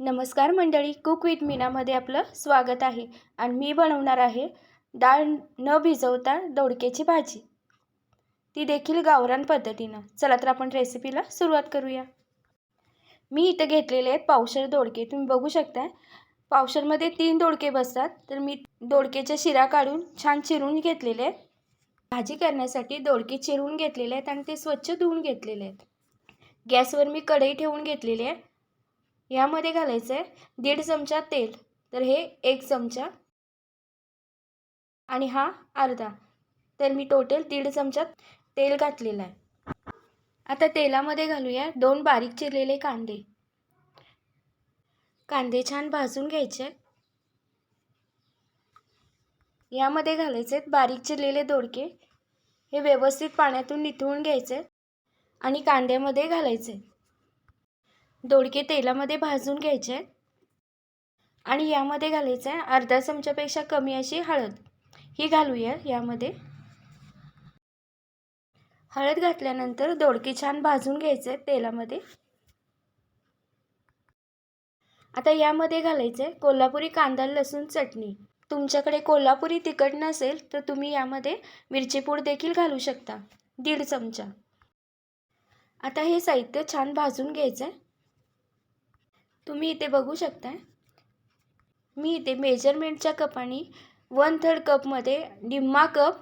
नमस्कार मंडळी cook with मीनामध्ये आपलं स्वागत आहे आणि मी बनवणार आहे डाळ न भिजवता दोडक्याची भाजी. ती देखील गावरान पद्धतीनं. चला तर आपण रेसिपीला सुरुवात करूया. मी इथं घेतलेले आहेत पावशर दोडके. तुम्ही बघू शकता पावशरमध्ये तीन दोडके बसतात. तर मी दोडकेच्या शिरा काढून छान चिरून घेतलेले आहेत. भाजी करण्यासाठी दोडके चिरून घेतलेले आहेत आणि ते स्वच्छ धुवून घेतलेले आहेत. गॅसवर मी कढई ठेवून घेतलेली आहे. यामध्ये घालायचं आहे दीड चमचा तेल. तर हे एक चमचा आणि हा अर्धा. तर मी टोटल दीड चमचा तेल घातलेलं आहे आता तेलामध्ये घालूया दोन बारीक चिरलेले कांदे. कांदे छान भाजून घ्यायचे. यामध्ये घालायचे बारीक चिरलेले दोडके. हे व्यवस्थित पाण्यातून निथळून घ्यायचे. आणि कांद्यामध्ये घालायचे. दोडके तेलामध्ये भाजून घ्यायचे आणि यामध्ये घालायचं आहे अर्धा चमच्यापेक्षा कमी अशी हळद. ही घालूया यामध्ये. हळद घातल्यानंतर दोडके छान भाजून घ्यायचे तेलामध्ये. आता यामध्ये घालायचं आहे कोल्हापुरी कांदा लसूण चटणी. तुमच्याकडे कोल्हापुरी तिखट नसेल तर तुम्ही यामध्ये मिरची पूड देखील घालू शकता. दीड चमचा. आता हे साहित्य छान भाजून घ्यायचं आहे. तुम्ही इथे बघू शकता मी इथे मेजरमेंटच्या कपाने वन थर्ड कपमध्ये निम्मा कप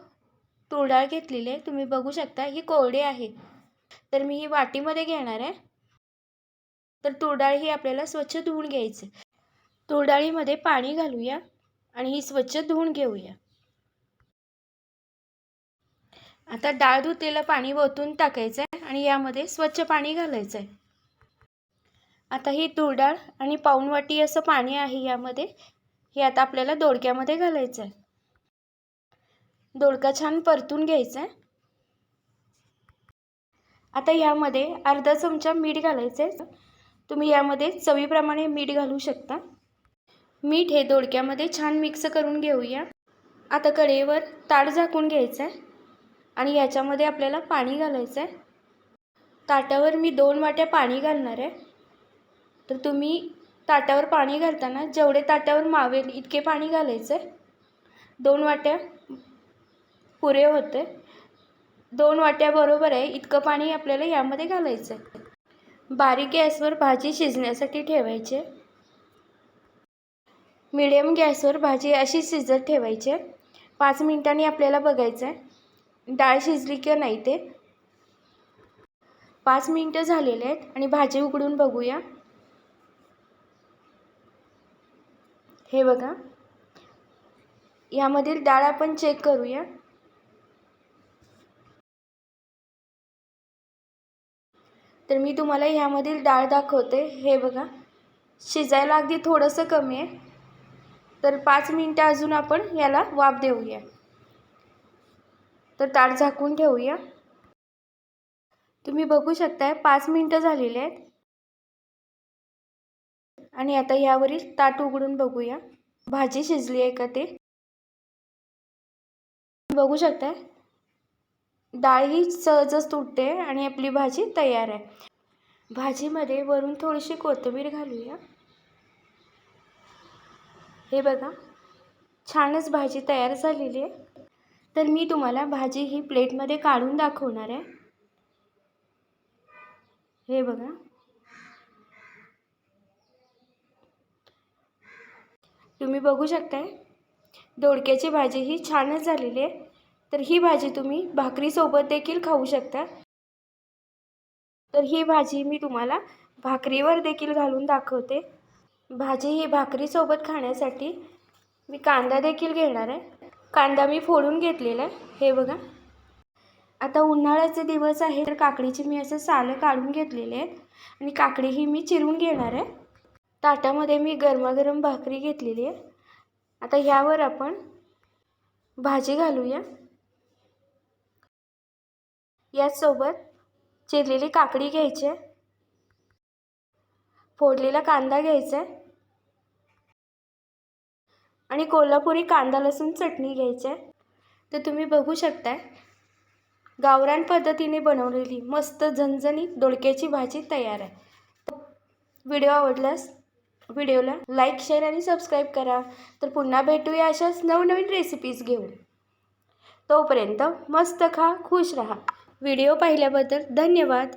तूर डाळ घेतलेली आहे. तुम्ही बघू शकता ही कोरडी आहे. तर मी ही वाटीमध्ये घेणार आहे. तर तूर डाळ ही आपल्याला स्वच्छ धुवून घ्यायचं तूर डाळीमध्ये पाणी घालूया आणि ही स्वच्छ धुवून घेऊया. आता डाळ धुतलेलं पाणी ओतून टाकायचं आहे आणि यामध्ये स्वच्छ पाणी घालायचं आहे आता ही तूर डाळ आणि पाऊण वाटी असं पाणी आहे यामध्ये हे आता आपल्याला दोडक्यामध्ये घालायचं आहे दोडका छान परतून घ्यायचा आहे आता यामध्ये अर्धा चमचा मीठ घालायचं आहे तुम्ही यामध्ये चवीप्रमाणे मीठ घालू शकता. मीठ हे दोडक्यामध्ये छान मिक्स करून घेऊया. आता कढईवर ताट झाकून घ्यायचं आहे आणि याच्यामध्ये आपल्याला पाणी घालायचं आहे ताटावर मी दोन वाट्या पाणी घालणार आहे तर तुम्ही ताटावर पाणी घालताना जेवढे ताटावर मावेल इतके पाणी घालायचं. आहे दोन वाट्या पुरे होते. दोन वाट्या बरोबर आहे इतकं पाणी आपल्याला यामध्ये घालायचं. आहे बारीक गॅसवर भाजी शिजण्यासाठी ठेवायची. मिडियम गॅसवर भाजी अशी शिजत ठेवायची. पाच मिनिटांनी आपल्याला बघायचं आहे डाळ शिजली किंवा नाही ते. पाच मिनटं झालेले आहेत आणि भाजी उघडून बघूया. हे बघा. यामधील डाळ आपण चेक करूया. तर मी तुम्हाला ह्यामधील डाळ दाखवते. हे बघा. शिजायला अगदी थोडंसं कमी आहे. तर पाच मिनटं अजून आपण याला वाफ देऊया. तर ताट झाकून ठेवूया. तुम्ही बघू शकताय पाच मिनटं झालेली आहेत. आणि आता यावरील ताट उघडून बघूया. भाजी शिजली आहे का ते? बघू शकताय? डाळ ही सहजच तुटते आणि आपली भाजी तयार आहे. भाजीमध्ये वरून थोडीशी कोथिंबीर घालूया. हे बघा छानच भाजी तयार झालेली आहे. तर मी तुम्हाला भाजी ही प्लेटमध्ये काढून दाखवणार आहे. हे बघा तुम्ही बघू शकताय. दोडक्याची भाजी ही छानच झालेली आहे. तर ही भाजी तुम्ही भाकरीसोबत देखील खाऊ शकता. तर ही भाजी मी तुम्हाला भाकरीवर देखील घालून दाखवते. भाजी ही भाकरीसोबत खाण्यासाठी मी कांदा देखील घेणार आहे. कांदा मी फोडून घेतलेला आहे. हे बघा. आता उन्हाळ्याचे दिवस आहे तर काकडीची मी असं सालं काढून घेतलेले आहेत. आणि काकडी ही मी चिरून घेणार आहे. ताटामध्ये मी गरमागरम भाकरी घेतलेली आहे. आता ह्यावर आपण भाजी घालूया. याचसोबत चिरलेली काकडी घ्यायची आहे. फोडलेला कांदा घ्यायचा आहे. आणि कोल्हापुरी कांदा लसूण चटणी घ्यायची आहे. तर तुम्ही बघू शकताय गावरान पद्धतीने बनवलेली मस्त झणझणीत दोडक्याची भाजी तयार आहे. व्हिडिओ आवडल्यास व्हिडिओला लाईक शेअर आणि सबस्क्राईब करा. तर पुन्हा भेटूया अशाच नवनवीन रेसिपीज घेऊन. तोपर्यंत मस्त खा खुश राहा. व्हिडिओ पाहिल्याबद्दल धन्यवाद.